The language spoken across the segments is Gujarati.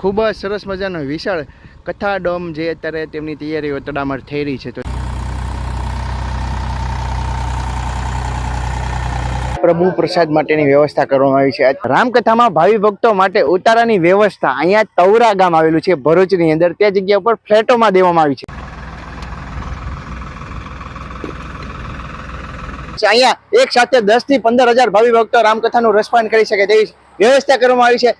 ખૂબ જ સરસ મજાનો વિશાળ કથા ડોમ જે અત્યારે તેમની તૈયારીઓ તડામાર થઈ રહી છે. તો પ્રભુ પ્રસાદ માટેની વ્યવસ્થા કરવામાં આવી છે. રામકથામાં ભાવિ ભક્તો માટે ઉતારાની વ્યવસ્થા અહીંયા તવરા ગામ આવેલું છે, ભરૂચની અંદર. તે જગ્યા ઉપર ફ્લેટોમાં દેવામાં આવી છે. અહીંયા એક સાથે દસથી પંદર હજાર ભાવિ ભક્તો રામકથાનું રસપાન કરી શકે તેવી વ્યવસ્થા કરવામાં આવી છે.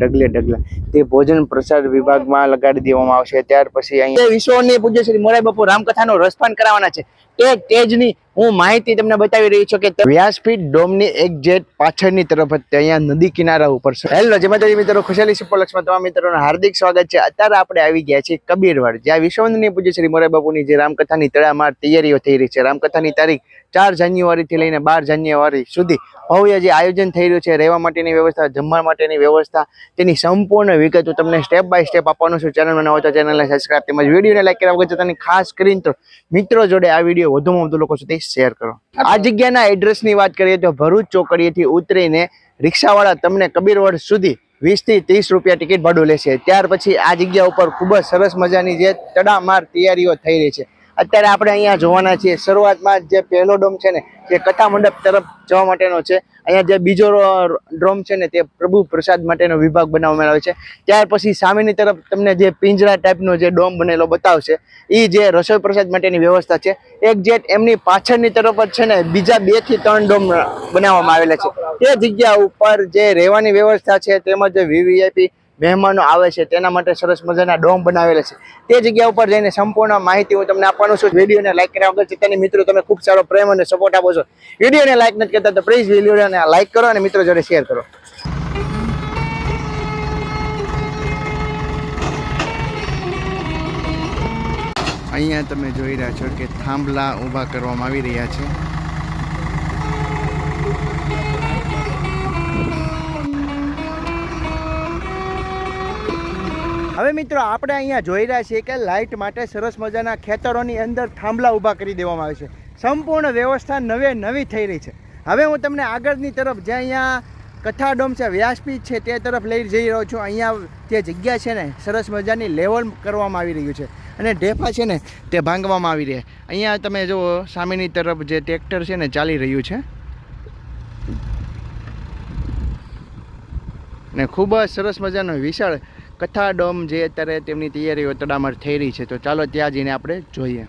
ડગલે ડગલે તે ભોજન પ્રસાદ વિભાગમાં લગાડી દેવામાં આવશે. ત્યાર પછી અહીંયા વિશ્વની પૂજ્ય શ્રી મોરાઈ બાપુ રામકથાનું રસપાન કરાવવાના છે. તે તેજની હું માહિતી તમને બતાવી રહી છું કે વ્યાસપીઠ ડોમની જેટ પાછળની તરફ જ અહીંયા નદી કિનારા ઉપર છે. હેલો જય માતાજી મિત્રો. ખુશાલી સુપરલક્ષમાં તમામ મિત્રોનું હાર્દિક સ્વાગત છે. અત્યારે આપણે આવી ગયા છીએ કબીરવાડ જ્યાં વિશ્વની પૂજ્ય શ્રી મોરાઈ બાપુની જે રામકથાની તળામાર તૈયારીઓ થઈ રહી છે. રામકથાની તારીખ ચાર જાન્યુઆરીથી લઈને બાર જાન્યુઆરી સુધી ભવ્ય જે આયોજન થઈ રહ્યું છે રહેવા માટેની વ્યવસ્થા જમવા માટેની વ્યવસ્થા, તેની સંપૂર્ણ વિગત હું તમને સ્ટેપ બાય સ્ટેપ આપવાનું છું. ચેનલમાં ન હોય તો ચેનલને સબસ્ક્રાઈબ તેમજ વિડીયોને લાઈક કર્યા વગર જતાની ખાસ કરીને તો મિત્રો જોડે આ વીડિયો વધુમાં વધુ લોકો સુધી શેર કરો. આ જગ્યાના એડ્રેસની વાત કરીએ તો ભરૂચ ચોકડીએથી ઉતરીને રિક્ષાવાળા તમને કબીરવડ સુધી વીસથી ત્રીસ રૂપિયા ટિકિટ ભાડું લેશે. ત્યાર પછી આ જગ્યા ઉપર ખૂબ જ સરસ મજાની જે તડામાર તૈયારીઓ થઈ રહી છે. અત્યારે આપણે અહીંયા જોવાના છીએ શરૂઆતમાં જે પહેલો ડોમ છે ને, જે કથા મંડપ તરફ જવા માટેનો છે, અહીંયા જે બીજો ડ્રોમ છે ને, તે પ્રભુ પ્રસાદ માટેનો વિભાગ બનાવવામાં આવે છે. ત્યાર પછી સામેની તરફ તમને જે પિંજરા ટાઈપનો જે ડોમ બનેલો બતાવશે એ જે રસોઈ પ્રસાદ માટેની વ્યવસ્થા છે. એક જેટ એમની પાછળની તરફ જ છે ને, બીજા બેથી ત્રણ ડોમ બનાવવામાં આવેલા છે. તે જગ્યા ઉપર જે રહેવાની વ્યવસ્થા છે, તેમજ વીવીઆઈપી મહેમાનો આવે છે, તેના માટે સરસ મજાના ડોમ બનાવેલા છે. તે જગ્યા ઉપર જઈને સંપૂર્ણ માહિતી હું તમને આપવાનું છું. વિડીયોને લાઈક કર્યા વગર ચિત્તાની મિત્રો તમે ખૂબ સારો પ્રેમ અને સપોર્ટ આપો છો. વિડીયોને લાઈક નથી કરતા તો પ્લીઝ વિડીયોને લાઈક કરો અને મિત્રો જોડે શેર કરો. અહીંયા તમે જોઈ રહ્યા છો કે થાંભલા ઊભા કરવામાં આવી રહ્યા છે. હવે મિત્રો, આપણે અહીંયા જોઈ રહ્યા છીએ કે લાઇટ માટે સરસ મજાના ખેતરોની અંદર થાંભલા ઊભા કરી દેવામાં આવે છે. સંપૂર્ણ વ્યવસ્થા નવે નવી થઈ રહી છે. હવે હું તમને આગળની તરફ જે અહીંયા કથાડોમ છે, વ્યાસપીઠ છે, તે તરફ લઈ જઈ રહ્યો છું. અહીંયા જે જગ્યા છે ને, સરસ મજાની લેવલ કરવામાં આવી રહ્યું છે અને ઢેફા છે ને, તે ભાંગવામાં આવી રહ્યા અહીંયા તમે જુઓ, સામેની તરફ જે ટ્રેક્ટર છે ને, ચાલી રહ્યું છે. ને ખૂબ જ સરસ મજાનો વિશાળ કથા ડોમ જે અત્યારે તેમની તૈયારીઓ તડામાર થઈ રહી છે, તો ચાલો ત્યાં જઈને આપણે જોઈએ.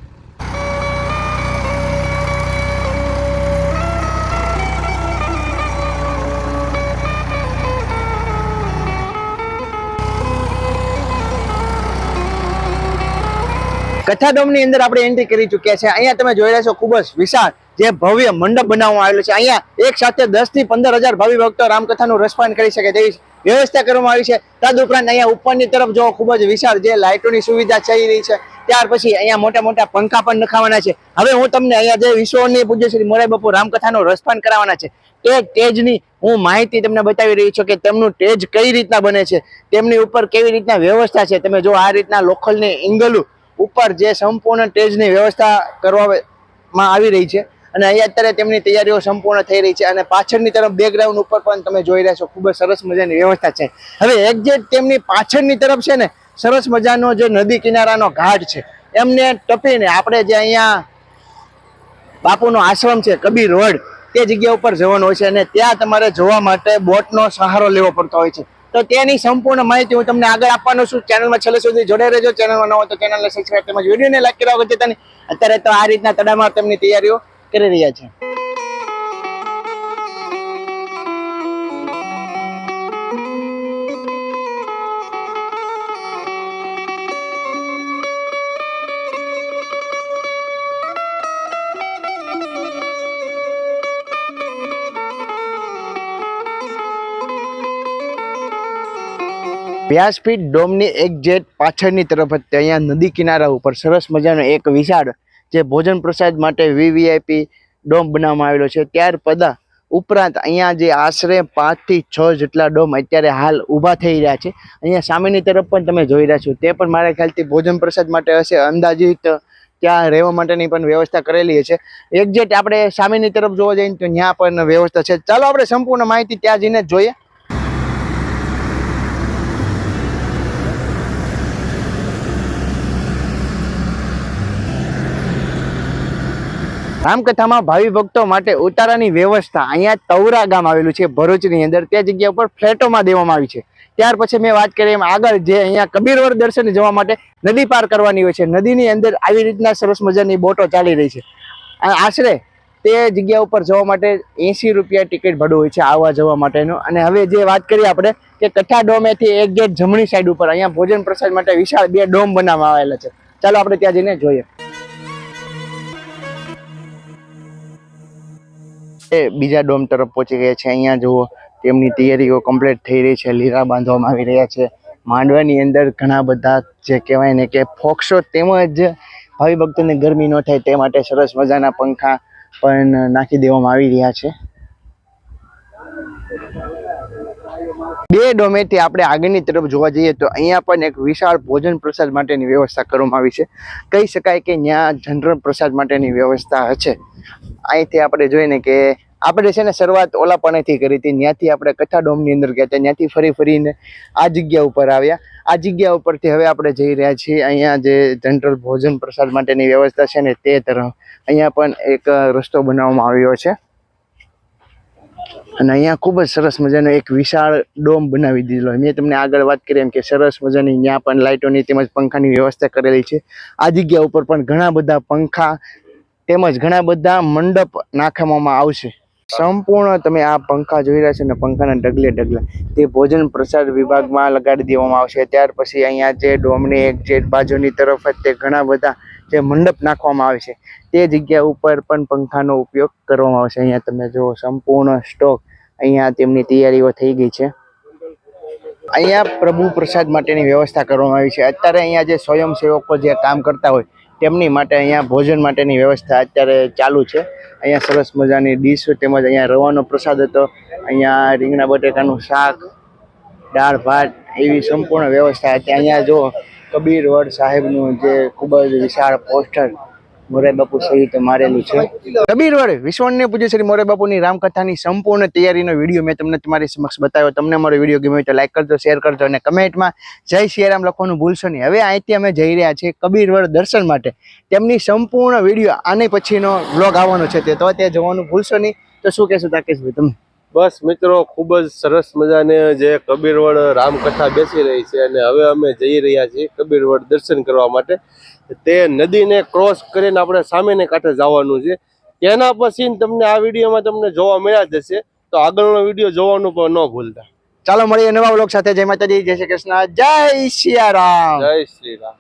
કથાડોમની અંદર આપણે એન્ટ્રી કરી ચૂક્યા છે. અહીંયા તમે જોઈ રહ્યા છો ખૂબ જ વિશાળ જે ભવ્ય મંડપ બનાવવામાં આવેલો છે. અહીંયા એક સાથે દસથી પંદર હજાર ભાવિ ભક્તો રામકથાનું રસપાન કરી શકે તેવી વ્યવસ્થા કરવામાં આવી છે. તદ ઉપરાંત અહીંયા ઉપરની તરફ જો ખૂબ જ વિશાળ જે લાઇટોની સુવિધા થઈ રહી છે. ત્યાર પછી અહીંયા મોટા મોટા પંખા પણ નખાવાના છે. હવે હું તમને અહીંયા જે વિશ્વની પૂજ્ય શ્રી મોરારી બાપુ રામકથાનો રસપાન કરાવવાના છે. તે તેજની હું માહિતી તમને બતાવી રહી છું કે તેમનું તેજ કઈ રીતના બને છે, તેમની ઉપર કેવી રીતના વ્યવસ્થા છે. તમે જો આ રીતના લોખલની ઇંગલું ઉપર જે સંપૂર્ણ સ્ટેજની વ્યવસ્થા કરવામાં આવી રહી છે. અને અહીંયા અત્યારે તેમની તૈયારીઓ સંપૂર્ણ થઈ રહી છે અને પાછળની તરફ બેકગ્રાઉન્ડ ઉપર પણ તમે જોઈ રહ્યા છો, ખૂબ જ સરસ મજાની વ્યવસ્થા છે. હવે એક્ઝેક્ટ તેમની પાછળની તરફ છે ને, સરસ મજાનો જે નદી કિનારાનો ઘાટ છે, એમને ટપીને આપણે જે અહીંયા બાપુનો આશ્રમ છે, કબીર રોડ તે જગ્યા ઉપર જવાનું હોય છે અને ત્યાં તમારે જોવા માટે બોટનો સહારો લેવો પડતો હોય છે. તો તેની સંપૂર્ણ માહિતી હું તમને આગળ આપવાનો છું. ચેનલમાં છેલ્લે સુધી જોડે રહેજો. ચેનલમાં ન હોય તો ચેનલને સબસ્ક્રાઈબ તેમજ વિડીયોને લાઈક કરવા જતા અત્યારે તો આ રીતના તડામાર તેમની તૈયારીઓ કરી રહ્યા છે. વ્યાસપીઠ ડોમની એક જેટ પાછળની તરફ જ તે અહીંયા નદી કિનારા ઉપર સરસ મજાનો એક વિશાળ જે ભોજન પ્રસાદ માટે વીવીઆઈપી ડોમ બનાવવામાં આવેલો છે. ત્યાર પદા ઉપરાંત અહીંયા જે આશરે પાંચથી છ જેટલા ડોમ અત્યારે હાલ ઊભા થઈ રહ્યા છે. અહીંયા સામેની તરફ પણ તમે જોઈ રહ્યા છો. તે પણ મારા ખ્યાલથી ભોજન પ્રસાદ માટે હશે. અંદાજિત ત્યાં રહેવા માટેની પણ વ્યવસ્થા કરેલી છે. એક્ઝેક્ટ આપણે સામેની તરફ જોવા જઈએ તો ત્યાં પણ વ્યવસ્થા છે. ચાલો આપણે સંપૂર્ણ માહિતી ત્યાં જઈને જોઈએ. રામકથામાં ભાવિ ભક્તો માટે ઉતારાની વ્યવસ્થા અહીંયા તવરા ગામ આવેલું છે, ભરૂચની અંદર. તે જગ્યા ઉપર ફ્લેટોમાં દેવામાં આવી છે. ત્યાર પછી મેં વાત કરી એમ આગળ જે અહીંયા કબીરવર દર્શન જવા માટે નદી પાર કરવાની હોય છે. નદીની અંદર આવી રીતના સરસ મજાની બોટો ચાલી રહી છે. આશરે તે જગ્યા ઉપર જવા માટે એંસી રૂપિયા ટિકિટ ભાડું હોય છે આવવા જવા માટેનું. અને હવે જે વાત કરીએ આપણે કે કઠા ડોમેથી એક ગેટ જમણી સાઈડ ઉપર, અહીંયા ભોજન પ્રસાદ માટે વિશાળ બે ડોમ બનાવવામાં આવેલા છે. ચાલો આપણે ત્યાં જઈને જોઈએ. એ બીજા ડોમ તરફ પહોંચી ગયા છે. અહીંયા જુઓ, તેમની તૈયારીઓ કમ્પ્લીટ થઈ રહી છે લીરા બાંધવામાં આવી રહ્યા છે. માંડવાની અંદર ઘણા બધા જે કહેવાય ને કે ફોક્ષો તેમજ ભાવિ ભક્તોને ગરમી ન થાય તે માટે સરસ મજાના પંખા પણ નાખી દેવામાં આવી રહ્યા છે. બે ડોમેથી આપણે આગળની તરફ જોવા જઈએ તો અહીંયા પણ એક વિશાળ ભોજન પ્રસાદ માટેની વ્યવસ્થા કરવામાં આવી છે. કહી શકાય કે ત્યાં જનરલ પ્રસાદ માટેની વ્યવસ્થા છે. અહીંથી આપણે જોઈને કે આપણે છે ને શરૂઆત ઓલાપણેથી કરી હતી. ત્યાંથી આપણે કથા ડોમની અંદર ગયા હતા. ત્યાંથી ફરી ફરીને આ જગ્યા ઉપર આવ્યા. આ જગ્યા ઉપરથી હવે આપણે જઈ રહ્યા છીએ. અહીંયા જે જનરલ ભોજન પ્રસાદ માટેની વ્યવસ્થા છે ને તે તરફ. અહીંયા પણ એક રસ્તો બનાવવામાં આવ્યો છે. અને અહીંયા ખૂબ જ સરસ મજાનો એક વિશાળ ડોમ બનાવી દીધેલો મેં તમને આગળ વાત કરી એમ કે સરસ મજાની ત્યાં પણ લાઇટોની તેમજ પંખાની વ્યવસ્થા કરેલી છે. આ જગ્યા ઉપર પણ ઘણા બધા પંખા તેમજ ઘણા બધા મંડપ નાખવામાં આવશે. સંપૂર્ણ તમે આ પંખા જોઈ રહ્યા છો ને પંખાના ડગલે ડગલા. તે ભોજન પ્રસાદ વિભાગમાં લગાડી દેવામાં આવશે. ત્યાર પછી અહીંયા જે ડોમની એક જે બાજુની તરફ જ તે ઘણા બધા જે મંડપ નાખવામાં આવે છે. તે જગ્યા ઉપર પણ પંખાનો ઉપયોગ કરવામાં આવશે. અહીંયા તમે જુઓ સંપૂર્ણ સ્ટોક અહીંયા તેમની તૈયારીઓ થઈ ગઈ છે. અહીંયા પ્રભુ પ્રસાદ માટેની વ્યવસ્થા કરવામાં આવી છે. અત્યારે અહીંયા જે સ્વયંસેવકો જે કામ કરતા હોય તેમની માટે અહીંયા ભોજન માટેની વ્યવસ્થા અત્યારે ચાલુ છે. અહીંયા સરસ મજાની ડીશ તેમજ અહીંયા રવાનો પ્રસાદ હતો. અહીંયા રીંગણા, બટેકાનું શાક, દાળ, ભાત એવી સંપૂર્ણ વ્યવસ્થા હતી. અહીંયા જો કબીર વડ સાહેબનું જે ખૂબ જ વિશાળ પોસ્ટર મોરે બાપુ સહિત મારેલું છે. વડ વિશ્વને પૂજ્ય શ્રી મોરે બાપુની રામકથાની સંપૂર્ણ તૈયારીનો વીડિયો મેં તમને તમારી સમક્ષ બતાવ્યો. તમને મારો વીડિયો ગમ્યો તો લાઈક કરજો શેર કરજો અને કમેન્ટમાં જય સિયારામ લખવાનું ભૂલશો નહીં. હવે અહીંથી અમે જઈ રહ્યા છીએ કબીરવડ દર્શન માટે. તેમની સંપૂર્ણ વીડિયો આને પછીનો બ્લોગ આવવાનો છે તે. તો ત્યાં જવાનું ભૂલશો નહીં. તો શું કહેશો તાકેશભાઈ તમે? બસ મિત્રો ખૂબ જ સરસ મજાને જે કબીરવડ રામકથા બેસી રહી છે અને હવે અમે જઈ રહ્યા છીએ કબીરવડ દર્શન કરવા માટે. તે નદીને ક્રોસ કરીને આપણે સામેને કાંઠે જવાનું છે. તેના પછી તમને આ વિડીયોમાં તમને જોવા મળ્યા જ હશે. તો આગળનો વીડિયો જોવાનું પણ ન ભૂલતા. ચાલો મળીએ નવા બ્લોગ સાથે. જય માતાજી જય શ્રી કૃષ્ણ. જય સિયારામ જય શ્રી રામ.